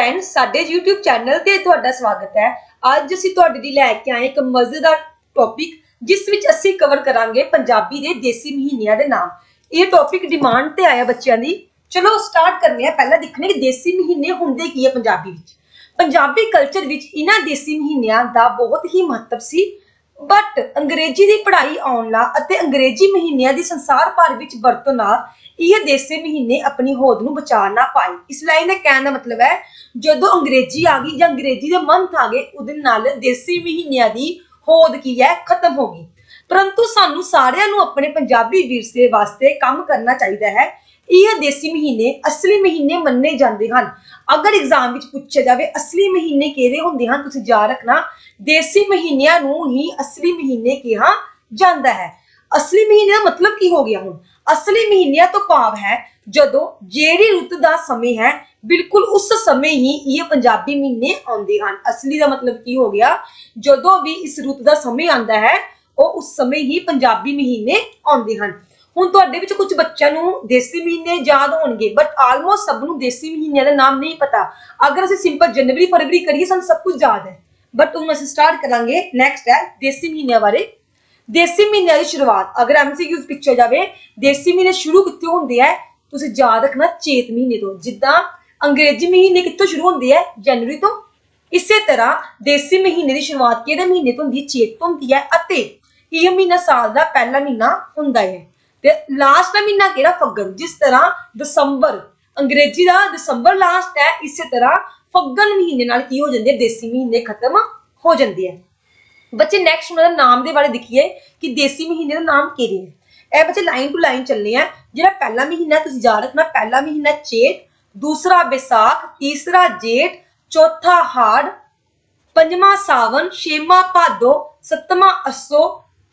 Friend ਸਾਡੇ YouTube channel ਤੇ ਤੁਹਾਡਾ ਸਵਾਗਤ ਹੈ। ਅੱਜ ਅਸੀਂ ਤੁਹਾਡੇ ਲਈ ਲੈ ਕੇ ਆਏ ਇੱਕ ਮਜ਼ੇਦਾਰ ਟੌਪਿਕ ਜਿਸ ਵਿੱਚ ਅਸੀਂ ਕਵਰ ਕਰਾਂਗੇ ਪੰਜਾਬੀ ਦੇ ਦੇਸੀ ਮਹੀਨਿਆਂ ਦੇ ਨਾਮ। ਇਹ ਟੌਪਿਕ ਡਿਮਾਂਡ ਤੇ ਆਇਆ ਬੱਚਿਆਂ ਦੀ। ਚਲੋ ਸਟਾਰਟ ਕਰਨੇ ਆ। ਪਹਿਲਾਂ ਦੇਖਣੇ ਕਿ ਦੇਸੀ ਮਹੀਨੇ ਹੁੰਦੇ ਕੀ ਹੈ ਪੰਜਾਬੀ ਵਿੱਚ। ਪੰਜਾਬੀ ਕਲਚਰ ਵਿੱਚ ਇਹਨਾਂ ਦੇਸੀ ਮਹੀਨਿਆਂ ਦਾ ਬਹੁਤ ਹੀ ਮਹੱਤਵ ਸੀ। ਬਟ ਅੰਗਰੇਜ਼ੀ ਦੀ ਪੜ੍ਹਾਈ ਆਉਣ ਅਤੇ ਅੰਗਰੇਜ਼ੀ ਮਹੀਨਿਆਂ ਦੀ ਸੰਸਾਰ ਭਰ ਵਿੱਚ ਵਰਤੋਂ ਨਾਲ ਇਹ ਦੇਸੀ ਮਹੀਨੇ ਆਪਣੀ ਹੋਂਦ ਨੂੰ ਬਚਾ ਨਾ ਪਾਏ। ਇਸ ਲਾਈਨ ਦਾ ਕਹਿਣ ਦਾ ਮਤਲਬ ਹੈ, ਜਦੋਂ ਅੰਗਰੇਜ਼ੀ ਆ ਗਈ ਜਾਂ ਅੰਗਰੇਜ਼ੀ ਦੇ ਮੰਥ ਆ ਗਏ, ਉਹਦੇ ਨਾਲ ਦੇਸੀ ਮਹੀਨਿਆਂ ਦੀ ਹੋਂਦ ਕੀ ਹੈ, ਖਤਮ ਹੋ ਗਈ। ਪਰੰਤੂ ਸਾਨੂੰ ਸਾਰਿਆਂ ਨੂੰ ਆਪਣੇ ਪੰਜਾਬੀ ਵਿਰਸੇ ਵਾਸਤੇ ਕੰਮ ਕਰਨਾ ਚਾਹੀਦਾ ਹੈ। ਇਹ ਦੇਸੀ ਮਹੀਨੇ ਅਸਲੀ ਮਹੀਨੇ ਮੰਨੇ ਜਾਂਦੇ ਹਨ। ਅਗਰ ਐਗਜ਼ਾਮ ਵਿੱਚ ਪੁੱਛਿਆ ਜਾਵੇ, ਅਸਲੀ ਮਹੀਨੇ ਕਿਹੜੇ ਹੁੰਦੇ ਹਨ, ਤੁਸੀਂ ਯਾਦ ਰੱਖਣਾ, ਦੇਸੀ ਮਹੀਨਿਆਂ ਨੂੰ ਹੀ ਅਸਲੀ ਮਹੀਨੇ ਕਿਹਾ ਜਾਂਦਾ ਹੈ। ਅਸਲੀ ਮਹੀਨੇ ਦਾ ਮਤਲਬ ਕੀ ਹੋ ਗਿਆ ਹੁਣ? ਅਸਲੀ ਮਹੀਨਿਆਂ ਤੋਂ ਭਾਵ ਹੈ, ਜਦੋਂ ਜਿਹੜੀ ਰੁੱਤ ਦਾ ਸਮੇਂ ਹੈ, ਬਿਲਕੁਲ ਉਸ ਸਮੇਂ ਹੀ ਇਹ ਪੰਜਾਬੀ ਮਹੀਨੇ ਆਉਂਦੇ ਹਨ। ਅਸਲੀ ਦਾ ਮਤਲਬ ਕੀ ਹੋ ਗਿਆ? ਜਦੋਂ ਵੀ ਇਸ ਰੁੱਤ ਦਾ ਸਮੇਂ ਆਉਂਦਾ ਹੈ, ਉਹ ਉਸ ਸਮੇਂ ਹੀ ਪੰਜਾਬੀ ਮਹੀਨੇ ਆਉਂਦੇ ਹਨ। ਹੁਣ ਤੁਹਾਡੇ ਵਿੱਚ ਕੁਝ ਬੱਚਿਆਂ ਨੂੰ ਦੇਸੀ ਮਹੀਨੇ ਯਾਦ ਹੋਣਗੇ ਬਟ ਆਲਮੋਸਟ ਸਭ ਨੂੰ ਦੇਸੀ ਮਹੀਨਿਆਂ ਦਾ ਨਾਮ ਨਹੀਂ ਪਤਾ। ਅਗਰ ਅਸੀਂ ਸਿੰਪਲ ਜਨਵਰੀ, ਫਰਵਰੀ ਕਰੀਏ, ਸਾਨੂੰ ਸਭ ਕੁਝ ਯਾਦ ਹੈ। ਬਟ ਹੁਣ ਅਸੀਂ ਸਟਾਰਟ ਕਰਾਂਗੇ ਨੈਕਸਟ ਹੈ ਦੇਸੀ ਮਹੀਨਿਆਂ ਬਾਰੇ। ਦੇਸੀ ਮਹੀਨਿਆਂ ਦੀ ਸ਼ੁਰੂਆਤ, ਅਗਰ ਐਮਸੀਕਿਊਜ਼ ਪਿੱਛੇ ਜਾਵੇ, ਦੇਸੀ ਮਹੀਨੇ ਸ਼ੁਰੂ ਕਿੱਥੋਂ ਹੁੰਦੇ ਹੈ? ਤੁਸੀਂ ਯਾਦ ਰੱਖਣਾ ਚੇਤ ਮਹੀਨੇ ਤੋਂ। ਜਿੱਦਾਂ ਅੰਗਰੇਜ਼ੀ ਮਹੀਨੇ ਕਿੱਥੋਂ ਸ਼ੁਰੂ ਹੁੰਦੇ ਹੈ? ਜਨਵਰੀ ਤੋਂ। ਇਸੇ ਤਰ੍ਹਾਂ ਦੇਸੀ ਮਹੀਨੇ ਦੀ ਸ਼ੁਰੂਆਤ ਕਿਹੜੇ ਮਹੀਨੇ ਤੋਂ ਹੁੰਦੀ ਚੇਤ ਤੋਂ ਹੁੰਦੀ ਹੈ ਅਤੇ ਇਹ ਮਹੀਨਾ ਸਾਲ ਦਾ ਪਹਿਲਾ ਮਹੀਨਾ ਹੁੰਦਾ ਹੈ। ਤੇ ਲਾਸਟ ਦਾ ਮਹੀਨਾ ਕਿਹੜਾ ਫੱਗਣ? ਜਿਸ ਤਰ੍ਹਾਂ ਦਸੰਬਰ, ਅੰਗਰੇਜ਼ੀ ਦਾ ਦਸੰਬਰ ਲਾਸਟ ਹੈ, ਇਸੇ ਤਰ੍ਹਾਂ ਫੱਗਣ ਮਹੀਨੇ ਨਾਲ ਕੀ ਹੋ ਜਾਂਦੇ ਦੇਸੀ ਮਹੀਨੇ ਖਤਮ ਹੋ ਜਾਂਦੇ ਆ। ਬੱਚੇ ਨੈਕਸਟ ਉਹਨਾਂ ਦਾ ਨਾਮ ਦੇ ਬਾਰੇ ਦੇਖੀਏ ਕਿ ਦੇਸੀ ਮਹੀਨੇ ਦਾ ਨਾਮ ਕਿਹੜੇ ਹੈ ਇਹ ਬੱਚੇ ਲਾਈਨ ਟੂ ਲਾਈਨ ਚੱਲਨੇ ਆ। ਜਿਹੜਾ ਪਹਿਲਾ ਮਹੀਨਾ ਤੁਸੀਂ ਯਾਦ ਰੱਖਣਾ, ਪਹਿਲਾ ਮਹੀਨਾ ਚੇਤ, ਦੂਸਰਾ ਵਿਸਾਖ, ਤੀਸਰਾ ਜੇਠ, ਚੌਥਾ ਹਾੜ, ਪੰਜਵਾਂ ਸਾਵਨ ਛੇਵਾਂ ਭਾਦੋ, ਸੱਤਵਾਂ ਅਸੋ,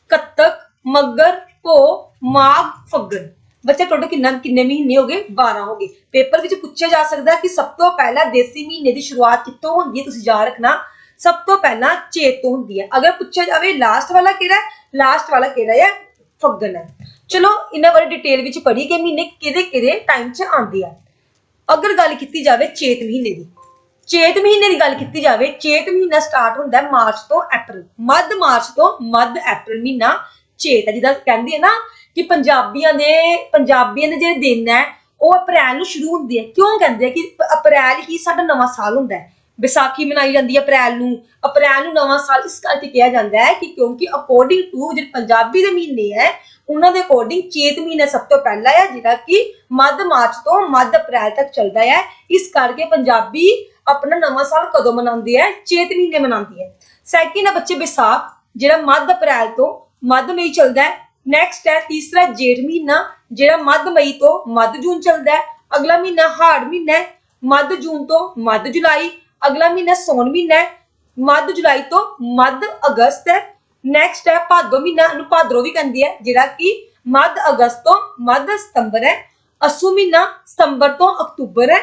ਕੱਤਕ, ਮੱਗਰ ਭੋ ਮਾਘ ਫੱਗਣ। ਬੱਚਾ ਟੋਟਲ ਕਿੰਨਾ ਕਿੰਨੇ ਮਹੀਨੇ ਹੋ ਗਏ? 12 ਹੋ ਗਏ। ਪੇਪਰ ਵਿੱਚ ਪੁੱਛਿਆ ਜਾ ਸਕਦਾ ਕਿ ਸਭ ਤੋਂ ਪਹਿਲਾਂ ਦੇਸੀ ਮਹੀਨੇ ਦੀ ਸ਼ੁਰੂਆਤ ਕਿੱਥੋਂ ਹੁੰਦੀ ਹੈ? ਤੁਸੀਂ ਯਾਦ ਰੱਖਣਾ, ਸਭ ਤੋਂ ਪਹਿਲਾਂ ਚੇਤ ਤੋਂ ਹੁੰਦੀ ਹੈ। ਅਗਰ ਪੁੱਛਿਆ ਜਾਵੇ ਲਾਸਟ ਵਾਲਾ ਕਿਹੜਾ ਲਾਸਟ ਵਾਲਾ ਕਿਹੜਾ ਹੈ? ਫੱਗਣ ਹੈ। ਚਲੋ, ਇਹਨਾਂ ਬਾਰੇ ਡਿਟੇਲ ਵਿੱਚ ਪੜ੍ਹੀ ਕਿ ਮਹੀਨੇ ਕਿਹਦੇ ਕਿਹਦੇ ਟਾਈਮ 'ਚ ਆਉਂਦੇ ਆ। ਅਗਰ ਗੱਲ ਕੀਤੀ ਜਾਵੇ ਚੇਤ ਮਹੀਨੇ ਦੀ, ਚੇਤ ਮਹੀਨੇ ਦੀ ਗੱਲ ਕੀਤੀ ਜਾਵੇ, ਚੇਤ ਮਹੀਨਾ ਸਟਾਰਟ ਹੁੰਦਾ ਹੈ ਮਾਰਚ ਤੋਂ ਅਪ੍ਰੈਲ ਮੱਧ ਮਾਰਚ ਤੋਂ ਮੱਧ ਅਪ੍ਰੈਲ ਮਹੀਨਾ ਚੇਤ ਹੈ। ਜਿਹਦਾ ਕਹਿੰਦੇ ਆ ਨਾ ਕਿ ਪੰਜਾਬੀਆਂ ਦੇ ਪੰਜਾਬੀਆਂ ਦੇ ਜਿਹੜੇ ਦਿਨ ਹੈ, ਉਹ ਅਪ੍ਰੈਲ ਨੂੰ ਸ਼ੁਰੂ ਹੁੰਦੇ ਆ। ਕਿਉਂ ਕਹਿੰਦੇ ਆ ਕਿ ਅਪ੍ਰੈਲ ਹੀ ਸਾਡਾ ਨਵਾਂ ਸਾਲ ਹੁੰਦਾ ਹੈ। ਵਿਸਾਖੀ ਮਨਾਈ ਜਾਂਦੀ ਹੈ ਅਪ੍ਰੈਲ ਨੂੰ। ਅਪ੍ਰੈਲ ਨੂੰ ਨਵਾਂ ਸਾਲ ਇਸ ਕਰਕੇ ਕਿਹਾ ਜਾਂਦਾ ਹੈ ਕਿ ਕਿਉਂਕਿ ਅਕੋਰਡਿੰਗ ਟੂ ਜਿਹੜੇ ਪੰਜਾਬੀ ਦੇ ਮਹੀਨੇ ਹੈ, ਉਹਨਾਂ ਦੇ ਅਕੋਰਡਿੰਗ ਚੇਤ ਮਹੀਨਾ ਸਭ ਤੋਂ ਪਹਿਲਾ ਹੈ, ਜਿਹੜਾ ਕਿ ਮੱਧ ਮਾਰਚ ਤੋਂ ਮੱਧ ਅਪ੍ਰੈਲ ਤੱਕ ਚੱਲਦਾ ਹੈ। ਇਸ ਕਰਕੇ ਪੰਜਾਬੀ ਆਪਣਾ ਨਵਾਂ ਸਾਲ ਕਦੋਂ ਮਨਾਉਂਦੇ ਹੈ? ਚੇਤ ਮਹੀਨੇ ਮਨਾਉਂਦੇ ਹੈ। ਸੈਕਿੰਡ ਹੈ ਬੱਚੇ ਵਿਸਾਖ, ਜਿਹੜਾ ਮੱਧ ਅਪ੍ਰੈਲ ਤੋਂ ਮੱਧ ਮਈ ਚੱਲਦਾ ਹੈ। ਨੈਕਸਟ ਹੈ ਤੀਸਰਾ ਜੇਠ ਮਹੀਨਾ, ਜਿਹੜਾ ਮੱਧ ਮਈ ਤੋਂ ਮੱਧ ਜੂਨ ਚੱਲਦਾ ਹੈ। ਅਗਲਾ ਮਹੀਨਾ ਹਾੜ ਮਹੀਨਾ ਮੱਧ ਜੂਨ ਤੋਂ ਮੱਧ ਜੁਲਾਈ। ਅਗਲਾ ਮਹੀਨਾ ਸੌਣ ਮਹੀਨਾ ਮੱਧ ਜੁਲਾਈ ਤੋਂ ਮੱਧ ਅਗਸਤ ਹੈ। ਨੈਕਸਟ ਹੈ ਭਾਦੋ ਮਹੀਨਾ ਨੂੰ ਭਾਦਰੋ ਵੀ ਕਹਿੰਦੀ ਹੈ ਜਿਹੜਾ ਕਿ ਮੱਧ ਅਗਸਤ ਤੋਂ ਮੱਧ ਸਤੰਬਰ ਹੈ। ਅਸੂ ਮਹੀਨਾ ਸਤੰਬਰ ਤੋਂ ਅਕਤੂਬਰ ਹੈ।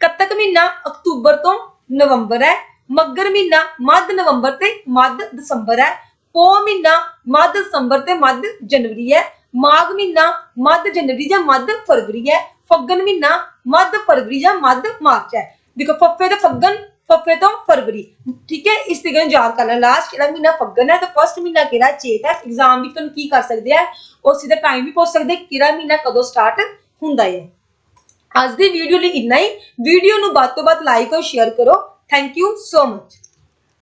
ਕੱਤਕ ਮਹੀਨਾ ਅਕਤੂਬਰ ਤੋਂ ਨਵੰਬਰ ਹੈ। ਮੱਗਰ ਮਹੀਨਾ ਮੱਧ ਨਵੰਬਰ ਤੇ ਮੱਧ ਦਸੰਬਰ ਹੈ। ਪੋ ਮਹੀਨਾ ਮੱਧ ਦਸੰਬਰ ਤੇ ਮੱਧ ਜਨਵਰੀ ਹੈ, ਮਾਘ ਮਹੀਨਾ ਮੱਧ ਜਨਵਰੀ ਜਾਂ ਮੱਧ ਫਰਵਰੀ ਹੈ, ਫੱਗਣ ਮਹੀਨਾ ਮੱਧ ਫਰਵਰੀ ਜਾਂ ਮੱਧ ਮਾਰਚ ਹੈ। ਦੇਖੋ, ਫੱਫੇ ਤੇ ਫੱਗਣ, ਫੱਫੇ ਤੋਂ ਫਰਵਰੀ, ਠੀਕ ਹੈ? ਇਸ ਤਰੀਕੇ ਨਾਲ ਯਾਦ ਕਰਨਾ ਲਾਸਟ ਜਿਹੜਾ ਮਹੀਨਾ ਫੱਗਣ ਹੈ, ਤੇ ਫਸਟ ਮਹੀਨਾ ਕਿਹੜਾ ਚੇਤ ਹੈ? ਐਗਜ਼ਾਮ ਵਿੱਚ ਤੁਹਾਨੂੰ ਕੀ ਕਰ ਸਕਦੇ ਆ ਉਹ ਸਿੱਧਾ ਟਾਈਮ ਵੀ ਪੁੱਛ ਸਕਦੇ, ਕਿਹੜਾ ਮਹੀਨਾ ਕਦੋਂ ਸਟਾਰਟ ਹੁੰਦਾ ਹੈ। ਅੱਜ ਦੀ ਵੀਡੀਓ ਲਈ ਇੰਨਾ ਹੀ। ਵੀਡੀਓ ਨੂੰ ਵੱਧ ਤੋਂ ਵੱਧ ਲਾਈਕ ਔਰ ਸ਼ੇਅਰ ਕਰੋ। Thank you so much